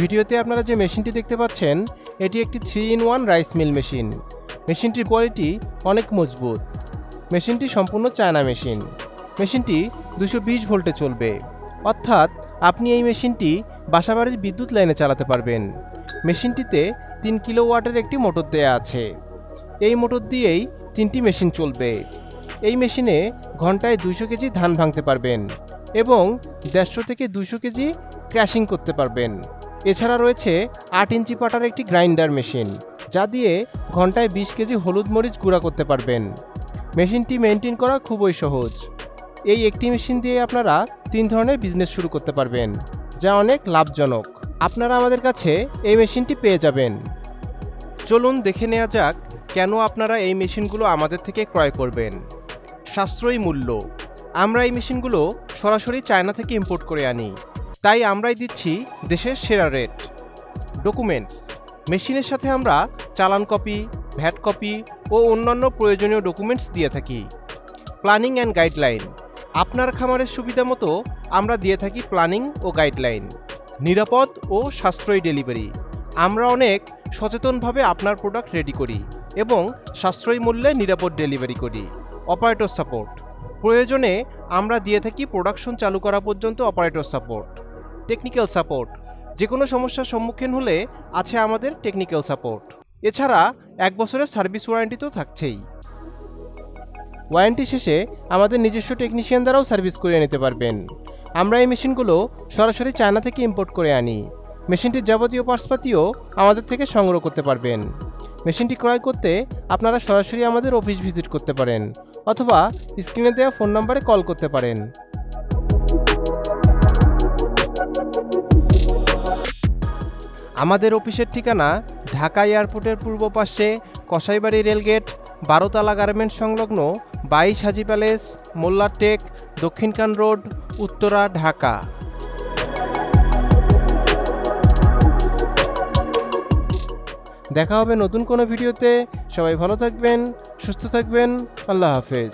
ভিডিওতে আপনারা যে মেশিনটি দেখতে পাচ্ছেন, এটি একটি three in one rice mill machine. মেশিনটির quality অনেক মজবুত। মেশিনটি সম্পূর্ণ চায়না মেশিন। মেশিনটি দুশো বিশ ভোল্টে চলবে। অর্থাৎ আপনি এই মেশিনটি বাসাবাড়ির বিদ্যুৎ লাইনে চালাতে পারবেন। মেশিনটিতে তিন কিলো ওয়াটের একটি মোটর দেয়া আছে। এই মোটর দিয়েই তিনটি মেশিন চলবে। এই মেশিনে ঘন্টায় দুশো কেজি ধান ভাঙতে পারবেন এবং দেড়শো থেকে দুশো কেজি ক্র্যাশিং করতে পারবেন। এছাড়া রয়েছে আট ইঞ্চি পাটার একটি গ্রাইন্ডার মেশিন, যা দিয়ে ঘন্টায় বিশ কেজি হলুদ মরিচ গুঁড়া করতে পারবেন। মেশিনটি মেনটেন করা খুবই সহজ। এই একটি মেশিন দিয়ে আপনারা তিন ধরনের বিজনেস শুরু করতে পারবেন, যা অনেক লাভজনক। আপনারা আমাদের কাছে এই মেশিনটি পেয়ে যাবেন। চলুন দেখে নেওয়া যাক কেন আপনারা এই মেশিনগুলো আমাদের থেকে ক্রয় করবেন। সাশ্রয়ী মূল্য। আমরা এই মেশিনগুলো সরাসরি চায়না থেকে ইম্পোর্ট করে আনি। তাই আমরাই দিচ্ছি দেশের সেরা রেট। ডকুমেন্টস। মেশিনের সাথে আমরা চালান কপি, ভ্যাট কপি ও অন্যান্য প্রয়োজনীয় ডকুমেন্টস দিয়ে থাকি। Planning and guideline. আপনার খামারের সুবিধা মতো আমরা দিয়ে থাকি প্ল্যানিং ও গাইডলাইন। নিরাপদ ও সাশ্রয়ী ডেলিভারি। আমরা অনেক সচেতনভাবে আপনার প্রোডাক্ট রেডি করি এবং সাশ্রয়ী মূল্যে নিরাপদ ডেলিভারি করি। Operator support. প্রয়োজনে আমরা দিয়ে থাকি প্রোডাকশন চালু করা পর্যন্ত অপারেটর সাপোর্ট। টেকনিক্যাল সাপোর্ট যে কোনো সমস্যার সম্মুখীন হলে আছে আমাদের টেকনিক্যাল সাপোর্ট এছাড়া এক বছরের সার্ভিস ওয়ারেন্টি তো থাকছেই। ওয়ারেন্টি শেষে আমাদের নিজস্ব টেকনিশিয়ান দ্বারাও সার্ভিস করিয়ে নিতে পারবেন। আমরা এই মেশিনগুলো সরাসরি চায়না থেকে ইম্পোর্ট করে আনি। মেশিনটির যাবতীয় পার্সপাতিও আমাদের থেকে সংগ্রহ করতে পারবেন। মেশিনটি ক্রয় করতে আপনারা সরাসরি আমাদের অফিস ভিজিট করতে পারেন, অথবা স্ক্রিনে দেওয়া ফোন নম্বরে কল করতে পারেন। আমাদের অফিসের ঠিকানা ঢাকা এয়ারপোর্টের পূর্ব পাশে কসাইবাড়ি রেলগেট, বারোতলা গার্মেন্টস সংলগ্ন বাইশ হাজি প্যালেস মোল্লারটেক দক্ষিণকান রোড, উত্তরা, ঢাকা। দেখা হবে নতুন কোনো ভিডিওতে। সবাই ভালো থাকবেন, সুস্থ থাকবেন। আল্লাহ হাফেজ।